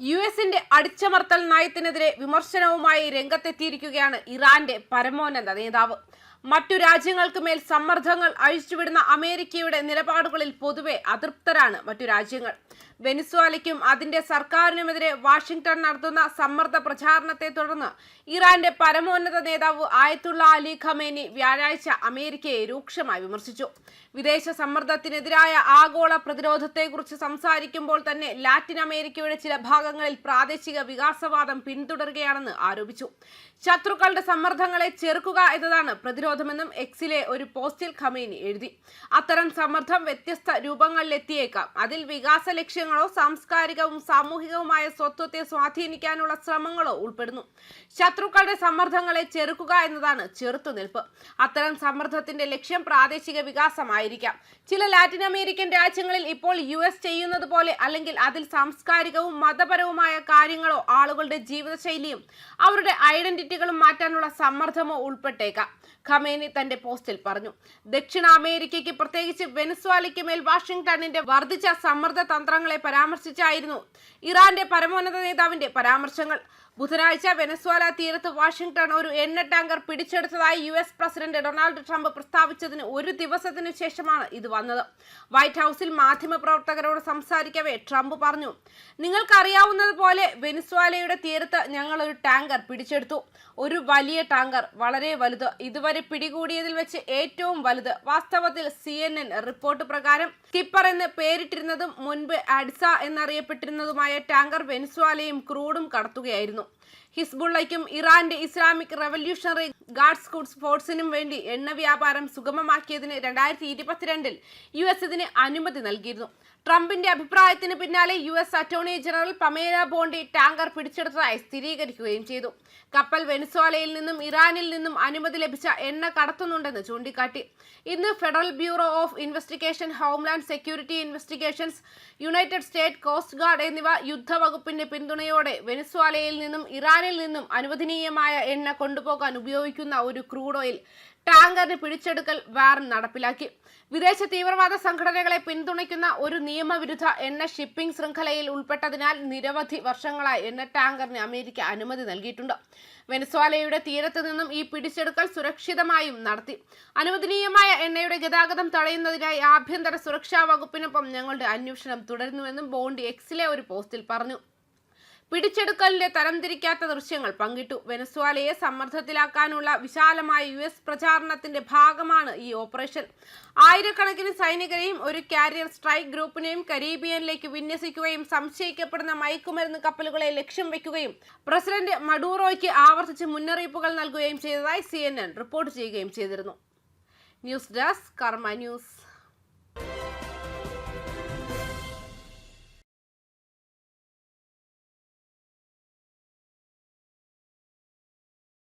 U എസിന്റെ അടിച്ചമർത്തൽ നയത്തിനെതിരെ വിമർശനവുമായി രംഗത്തെത്തിയിരിക്കുകയാണ് ഇറാന്റെ പരമോന്നത നേതാവ്. മറ്റു രാജ്യങ്ങൾക്ക് മേൽ സമ്മർദ്ദങ്ങൾ അഴിച്ചുവിടുന്ന അമേരിക്കയുടെ നിലപാടുകളിൽ പൊതുവെ അതൃപ്തരാണ് മറ്റു രാജ്യങ്ങൾ. വെനിസ്വാലയ്ക്കും അതിന്റെ സർക്കാരിനുമെതിരെ വാഷിംഗ്ടൺ നടത്തുന്ന സമ്മർദ്ദ പ്രചാരണത്തെ തുടർന്ന് ഇറാന്റെ പരമോന്നത നേതാവ് ആയത്തുള്ള അലി ഖമേനി വ്യാഴാഴ്ച അമേരിക്കയെ രൂക്ഷമായി വിമർശിച്ചു. വിദേശ സമ്മർദ്ദത്തിനെതിരായ ആഗോള പ്രതിരോധത്തെക്കുറിച്ച് സംസാരിക്കുമ്പോൾ തന്നെ ലാറ്റിൻ അമേരിക്കയുടെ ചില ഭാഗങ്ങളിൽ പ്രാദേശിക വികാസവാദം പിന്തുടരുകയാണെന്ന് ആരോപിച്ചു. ശത്രുക്കളുടെ സമ്മർദ്ദങ്ങളെ ചെറുക്കുക എന്നതാണ് പ്രതിരോധമെന്നും എക്സിലെ ഒരു പോസ്റ്റിൽ ഖമേനി എഴുതി. അത്തരം സമ്മർദ്ദം വ്യത്യസ്ത രൂപങ്ങളിലെത്തിയേക്കാം. അതിൽ വികാസ ലക്ഷ്യങ്ങളോ സാംസ്കാരികവും സാമൂഹികവുമായ സ്വത്വത്തെ സ്വാധീനിക്കാനുള്ള ശ്രമങ്ങളോ ഉൾപ്പെടുന്നു. ശത്രുക്കളുടെ സമ്മർദ്ദങ്ങളെ ചെറുക്കുക എന്നതാണ് ചെറുത്തുനിൽപ്പ്. അത്തരം സമ്മർദ്ദത്തിന്റെ ലക്ഷ്യം പ്രാദേശിക വികാസമായിരിക്കാം. ചില ലാറ്റിൻ അമേരിക്കൻ രാജ്യങ്ങളിൽ ഇപ്പോൾ യു എസ് ചെയ്യുന്നത് പോലെ അല്ലെങ്കിൽ അതിൽ സാംസ്കാരികവും മതപരവുമായ കാര്യങ്ങളോ ആളുകളുടെ ജീവിതശൈലിയും അവരുടെ ഐഡന്റിറ്റികളും മാറ്റാനുള്ള സമ്മർദ്ദമോ ഉൾപ്പെട്ടേക്കാം. ഖമേനി തന്റെ പോസ്റ്റിൽ പറഞ്ഞു. ദക്ഷിണ അമേരിക്കയ്ക്ക് പ്രത്യേകിച്ച് വെനസ്വാലയ്ക്ക് മേൽ വാഷിംഗ്ടണിന്റെ വർദ്ധിച്ച സമ്മർദ്ദ തന്ത്രങ്ങളെ പരാമർശിച്ചായിരുന്നു ഇറാന്റെ പരമോന്നത നേതാവിന്റെ പരാമർശങ്ങൾ. ബുധനാഴ്ച വെനസ്വാല തീരത്ത് വാഷിംഗ്ടൺ ഒരു എണ്ണ tanker പിടിച്ചെടുത്തതായി U S president Donald Trump പ്രസ്താവിച്ചതിന് ഒരു ദിവസത്തിനു ശേഷമാണ് ഇത് വന്നത്. വൈറ്റ് ഹൌസിൽ മാധ്യമപ്രവർത്തകരോട് സംസാരിക്കവേ ട്രംപ് പറഞ്ഞു നിങ്ങൾക്കറിയാവുന്നതുപോലെ വെനിസ്വാലയുടെ തീരത്ത് ഞങ്ങൾ ഒരു ടാങ്കർ പിടിച്ചെടുത്തു. ഒരു വലിയ ടാങ്കർ വളരെ വലുത്. ഇതുവരെ പിടികൂടിയതിൽ വെച്ച് ഏറ്റവും വലുത്. വാസ്തവത്തിൽ സി റിപ്പോർട്ട് പ്രകാരം സ്കിപ്പർ എന്ന് പേരിട്ടിരുന്നതും മുൻപ് അഡ്സ എന്നറിയപ്പെട്ടിരുന്നതുമായ ടാങ്കർ വെനിസ്വാലയും ക്രൂഡും കടത്തുകയായിരുന്നു. ഹിസ്ബുള്ളയ്ക്കും ഇറാന്റെ ഇസ്ലാമിക് റവല്യൂഷണറി ഗാർഡ്സ് കുഡ്സ് ഫോഴ്സിനും വേണ്ടി എണ്ണ വ്യാപാരം സുഗമമാക്കിയതിന് രണ്ടായിരത്തി ഇരുപത്തിരണ്ടിൽ യു എസ് ഇതിന് അനുമതി നൽകിയിരുന്നു. ട്രംപിന്റെ അഭിപ്രായത്തിന് പിന്നാലെ U S attorney general Pamela Bondi tanker പിടിച്ചെടുത്തതായി സ്ഥിരീകരിക്കുകയും ചെയ്തു. കപ്പൽ വെനിസ്വാലയിൽ നിന്നും ഇറാനിൽ നിന്നും അനുമതി ലഭിച്ച എണ്ണ കടത്തുന്നുണ്ടെന്ന് ചൂണ്ടിക്കാട്ടി. ഇന്ന് Federal Bureau of Investigation Homeland Security Investigations United State Coast Guard എന്നിവ യുദ്ധവകുപ്പിന്റെ പിന്തുണയോടെ വെനിസ്വാലയിൽ നിന്നും ഇറാനിൽ നിന്നും അനുവദനീയമായ എണ്ണ കൊണ്ടുപോകാൻ ഉപയോഗിക്കുന്ന ഒരു ക്രൂഡ് ഓയിൽ ടാങ്കറിന് പിടിച്ചെടുക്കൽ വാർ നടപ്പിലാക്കി. വിദേശ തീവ്രവാദ സംഘടനകളെ പിന്തുണയ്ക്കുന്ന ഒരു നിയമവിരുദ്ധ എണ്ണ ഷിപ്പിംഗ് ശൃംഖലയിൽ ഉൾപ്പെട്ടതിനാൽ നിരവധി വർഷങ്ങളായി എണ്ണ ടാങ്കറിന് അമേരിക്ക അനുമതി നൽകിയിട്ടുണ്ട്. വെനസ്വാലയുടെ തീരത്ത് നിന്നും ഈ പിടിച്ചെടുക്കൽ സുരക്ഷിതമായും നടത്തി. അനുവദനീയമായ എണ്ണയുടെ ഗതാഗതം തടയുന്നതിനായി ആഭ്യന്തര സുരക്ഷാ വകുപ്പിനൊപ്പം ഞങ്ങളുടെ അന്വേഷണം തുടരുന്നുവെന്നും ബോണ്ടി എക്സിലെ ഒരു പോസ്റ്റിൽ പറഞ്ഞു. പിടിച്ചെടുക്കലിന്റെ തരംതിരിക്കാത്ത ദൃശ്യങ്ങൾ പങ്കിട്ടു. വെനസ്വാലയെ സമ്മർദ്ദത്തിലാക്കാനുള്ള വിശാലമായ യു എസ് പ്രചാരണത്തിന്റെ ഭാഗമാണ് ഈ ഓപ്പറേഷൻ. ആയിരക്കണക്കിന് സൈനികരെയും ഒരു കാരിയർ സ്ട്രൈക്ക് ഗ്രൂപ്പിനെയും കരീബിയനിലേക്ക് വിന്യസിക്കുകയും സംശയിക്കപ്പെടുന്ന മയക്കുമരുന്ന് കപ്പലുകളെ ലക്ഷ്യം വെക്കുകയും പ്രസിഡന്റ് മഡൂറോയ്ക്ക് ആവർത്തിച്ച് മുന്നറിയിപ്പുകൾ നൽകുകയും ചെയ്തതായി സി റിപ്പോർട്ട് ചെയ്യുകയും ചെയ്തിരുന്നു. News desk Karma news.